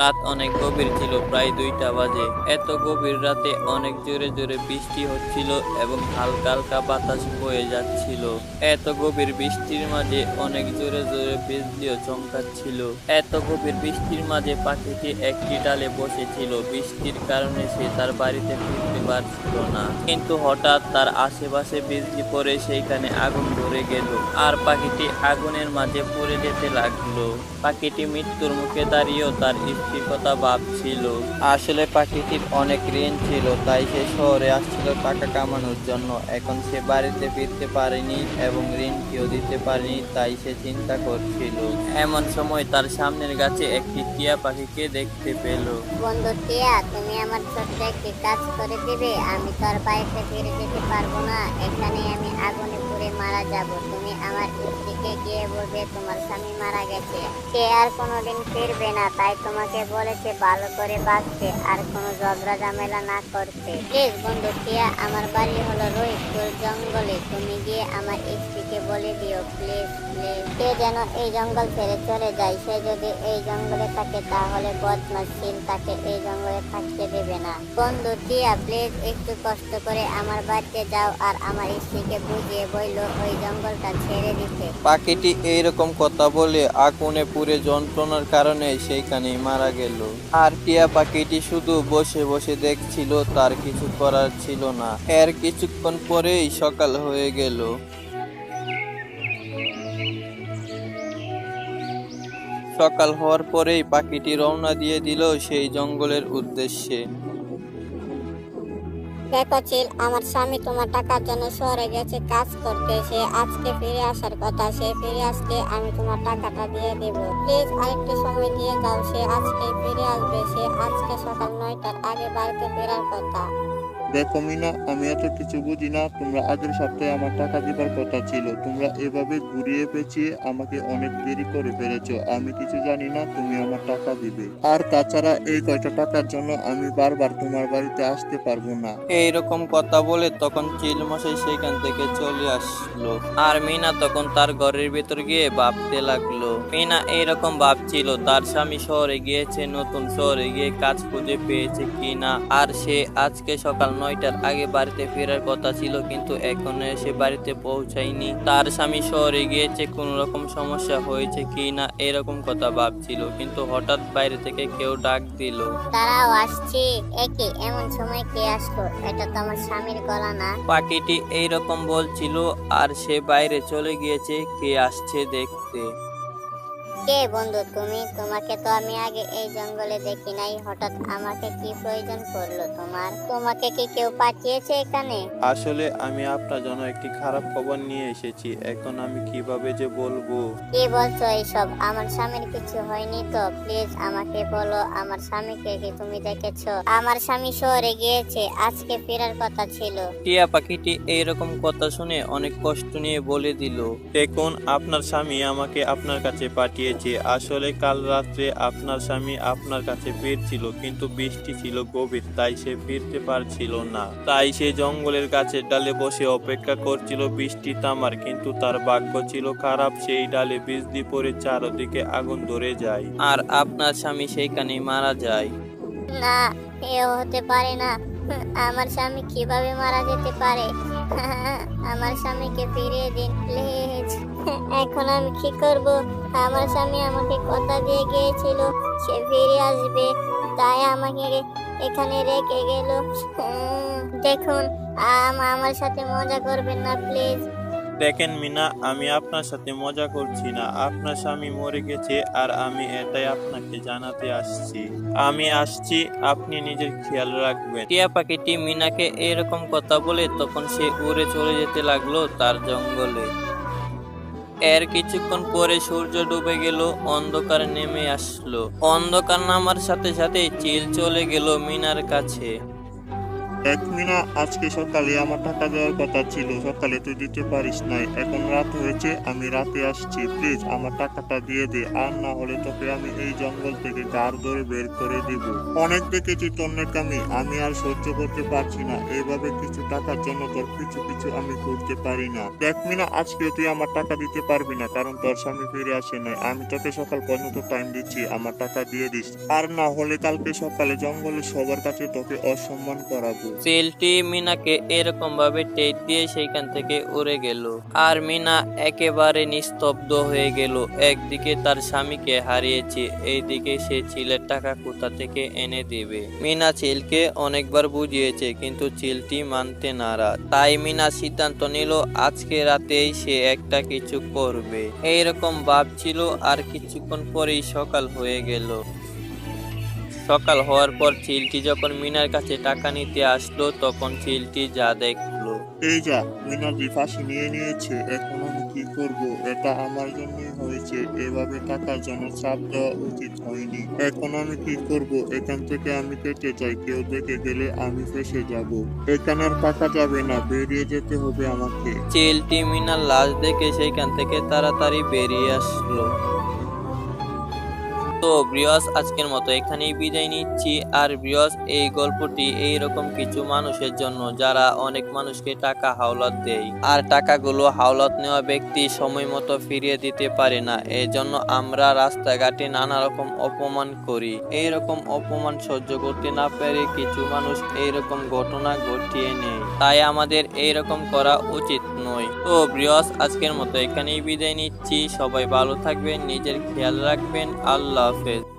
রাত অনেক গভীর ছিল, প্রায় দুইটা বাজে। এত গভীর রাতে অনেক জোরে জোরে বৃষ্টি হচ্ছিল এবং হালকা হালকা বাতাস বয়ে যাচ্ছিল। এত গভীর বৃষ্টির মাঝে অনেক জোরে জোরে বিজলিও চমকাচ্ছিল। এত গভীর বৃষ্টির মাঝে পাখিটি একটি ডালে বসেছিল। বৃষ্টির কারণে সে তার বাড়িতে ফিরতে পারছিল না। কিন্তু হঠাৎ তার আশেপাশে বিজলি পড়ে সেইখানে আগুন ধরে গেল। আর পাখিটি আগুনের মাঝে পড়ে যেতে লাগল। পাখিটি মৃত্যুর মুখে দাঁড়িয়েও তার স্ত্রীর কথা ভাবছিল। আসলে পাখিটির অনেক ঋণ ছিল, তাই সে শহরে আসছিল টাকা কামানোর জন্য। এখন সে বাড়িতে ফিরতে পারেনি এবং ঋণ কেউ দিতে পারেনি, তাই সে চিন্তা করছিল। এমন সময় তার সামনের গাছে একটি টিয়া পাখিকে দেখতে পেল। বন্ধু টিয়া, তুমি আমার ছোট্ট একটি কাজ করে দিবে। আমি তোর বাড়িতে ফিরে যেতে পারব না। এখানে আমি আগুনে পুড়ে মারা যাব। তুমি আমার স্ত্রীকে গিয়ে বলবে তোমার স্বামী মারা গেছে। সে আর কোনোদিন ফিরবে না, তাই তোমাকে বলেছে ভালো করে বাঁচতে আর কোনো ঝগড়া ঝামেলা না করতে। প্লিজ বন্ধু টিয়া আমার বাড়ি হলো রোহিতপুর জঙ্গলে। তুমি গিয়ে আমার স্ত্রীকে বলে দিও, প্লিজ প্লিজ। সে যেন এই জঙ্গল ছেড়ে চলে যায়। সে যদি এই জঙ্গলে থাকে তাহলে বদমাস সিল তাকে এই জঙ্গলে থাকতে দেবে না। বন্ধু টিয়া প্লিজ একটু কষ্ট করে আমার বাড়িতে যাও আর আমার স্ত্রীকে বুঝিয়ে বইলো ওই জঙ্গলটা ছেড়ে দিতে। পাখিটি এইরকম কথা বলে আগুনে পুড়ে যন্ত্রণার কারণে সেইখানেই মারা গেল। আর টিয়া পাখিটি শুধু বসে বসে দেখছিল, তার কিছু করার ছিল না। এর কিছুক্ষণ পরেই সকাল হয়ে গেল। সকাল হওয়ার পরেই পাখিটি রওনা দিয়ে দিল সেই জঙ্গলের উদ্দেশ্যে। দেখো চিল, আমার স্বামী তোমার টাকার জন্য শহরে গেছে, কাজ করতে। সে আজকে ফিরে আসার কথা, সে ফিরে আসলে আমি তোমার টাকাটা দিয়ে দেব। প্লিজ আরেকটু সময় দিয়ে যাও, সে আজকে ফিরে আসবে। সে আজকে সকাল নয়টার আগে বাড়িতে ফেরার কথা। দেখো মিনা আমি এত কিছু বুঝি না, তোমরা আগের সপ্তাহে আমার টাকা দিবার কথা ছিল। তোমরা এভাবে ঘুরিয়ে পেঁচিয়ে আমাকে অনেক দেরি করে ফেলেছো। আমি কিছু জানি না, তুমি আমার টাকা দিবে। আর তাছাড়া এই কয়টা টাকার জন্য আমি বারবার তোমার বাড়িতে আসতে পারব না। এইরকম কথা বলে তখন চিল মশাই সেখান থেকে চলে আসলো। আর মিনা তখন তার ঘরের ভেতর গিয়ে ভাবতে লাগল মিনা এইরকম ভাবছিল তার স্বামী শহরে গিয়েছে নতুন শহরে গিয়ে কাজ খুঁজে পেয়েছে কিনা? আর সে আজকে সকাল নয়টার আগে বাড়িতে ফেরার কথা ছিল কিন্তু এখনও সে বাড়িতে পৌঁছায়নি। তার স্বামী শহরে গিয়েছে কোন রকম সমস্যা হয়েছে কিনা এরকম কথা ভাবছিল কিন্তু হঠাৎ বাইরে থেকে কেউ ডাক দিল। তারাও আসছি। একে এমন সময় কে আসলো? এটা তো আমার স্বামীর গলা না। পাখিটি এইরকম বলছিল আর সে বাইরে চলে গিয়েছে কে আসছে দেখতে। কে বন্ধু তুমি? তোমাকে তো আমি আগে এই জঙ্গলে দেখি নাই। হঠাৎ আমাকে কি প্রয়োজন পড়ল তোমার? তোমাকে কি কেউ পাঠিয়েছে এখানে? আসলে আমি আপনার জন্য একটি খারাপ খবর নিয়ে এসেছি। এখন আমি কীভাবে যে বলব? কি বলছো এইসব? আমার স্বামীর কিছু হয়নি তো? প্লিজ আমাকে বলো আমার স্বামীকে কি তুমি দেখেছ? আমার স্বামী শহরে গিয়েছে আজকে ফেরার কথা ছিল। টিয়া পাখিটি এইরকম কথা শুনে অনেক কষ্ট নিয়ে বলে দিল দেখুন আপনার স্বামী আমাকে আপনার কাছে পাঠিয়েছে আসলে কাল রাত্রে আপনার স্বামী আপনার কাছে ফিরছিল কিন্তু বৃষ্টি ছিল গভীর, তাই সে ফিরতে পারছিল না। তাই সে জঙ্গলের গাছের ডালে বসে অপেক্ষা করছিল বৃষ্টি থামার, কিন্তু তার ভাগ্য ছিল খারাপ, সেই ডালে বৃষ্টি পড়ে চারদিকে আগুন ধরে যায়। আর আপনার স্বামী সেইখানেই মারা যায়। না এ হতে পারে না। আমার স্বামী কীভাবে মারা যেতে পারে? আমার স্বামীকে ফিরিয়ে দিন, প্লিজ। এখন আমি কি করব? আমার স্বামী আমাকে কথা দিয়ে গিয়েছিল সে ফিরে আসবে তাই আমাকে এখানে রেখে গেল। দেখুন আম- আমার সাথে মজা করবেন না প্লিজ। দেখেন মিনা আমি আপনার সাথে মজা করছি না। আপনার স্বামী মরে গেছে আর আমি এটাই আপনাকে জানাতে আসছি। আমি আসছি আপনি নিজের খেয়াল রাখবেন। টিয়া পাখিটি মিনাকে এরকম কথা বলে তখন সে উড়ে চলে যেতে লাগল তার জঙ্গলে। এর কিছুক্ষণ পরে সূর্য ডুবে গেল, অন্ধকার নেমে আসলো। অন্ধকার নামার সাথে সাথে চিল চলে গেল মিনার কাছে। এক মিনা আজকে সকালে আমার টাকা দেওয়ার কথা ছিল, সকালে তুই দিতে পারিস নাই। এখন রাত হয়েছে, আমি রাতে আসছি, প্লিজ আমার টাকাটা দিয়ে দে, আর না হলে তোকে আমি এই জঙ্গল থেকে গাড় ধরে বের করে দিব। অনেক দেখেছি তোর নেকামি আমি আর সহ্য করতে পারছি না এভাবে কিছু টাকার জন্য তোর কিছু কিছু আমি করতে পারি না। দেখ মিনা, আজকে তুই আমার টাকা দিতে পারবি না, কারণ তোর স্বামী ফিরে আসে নাই। আমি তোকে সকাল পর্যন্ত টাইম দিচ্ছি, আমার টাকা দিয়ে দিস। আর না হলে কালকে সকালে জঙ্গলে সবার কাছে তোকে অসম্মান করাবো। চিলটি মিনাকে এরকম ভাবে টেট দিয়ে সেইখান থেকে উড়ে গেল। আর মিনা একেবারে নিস্তব্ধ হয়ে গেল। একদিকে তার স্বামীকে হারিয়েছে, এইদিকে সে চিলের টাকা কোথা থেকে এনে দেবে? মিনা চিলকে অনেকবার বুঝিয়েছে, কিন্তু চিলটি মানতে নারাজ। তাই মিনা সিদ্ধান্ত নিল, আজকে রাতেই সে একটা কিছু করবে। এইরকম ভাবছিল, আর কিছুক্ষণ পরেই সকাল হয়ে গেল। সকাল হওয়ার পর চিলটি যখন মিনার কাছে টাকা নিতে আসলো তখন চিলটি যা দেখল। এই যা মিনাজি ফাঁসি নিয়ে নিয়েছে এখন আমি কি করব? এটা আমার জন্যই হয়েছে এভাবে টাকার জন্য চাপ দেওয়া উচিত হয়নি। এখন আমি কি করব? এখান থেকে আমি কেটে যাই কেউ দেখে গেলে আমি ফেসে যাব। এখানে আর টাকা যাবে না বেরিয়ে যেতে হবে আমাকে। চিলটি মিনার লাশ দেখে সেইখান থেকে তাড়াতাড়ি বেরিয়ে আসলো। তো ব্রিয়স আজকের মতো এখানেই বিদায় নিচ্ছি। আর ব্রিয়স এই গল্পটি এই রকম কিছু মানুষের জন্য, যারা অনেক মানুষকে টাকা হাওলাত দেয়। আর টাকাগুলো হাওলাত নেওয়া ব্যক্তি সময় মতো ফিরিয়ে দিতে পারে না। এই জন্য আমরা রাস্তাঘাটে নানা রকম অপমান করি। এই রকম অপমান সহ্য করতে না পেরে কিছু মানুষ এই রকম ঘটনা ঘটিয়ে নেয়। তাই আমাদের এই রকম করা উচিত নয়। তো ব্রিয়স আজকের মতো এখানেই বিদায় নিচ্ছি। সবাই ভালো থাকবেন, নিজের খেয়াল রাখবেন। আল্লাহ হাফেজ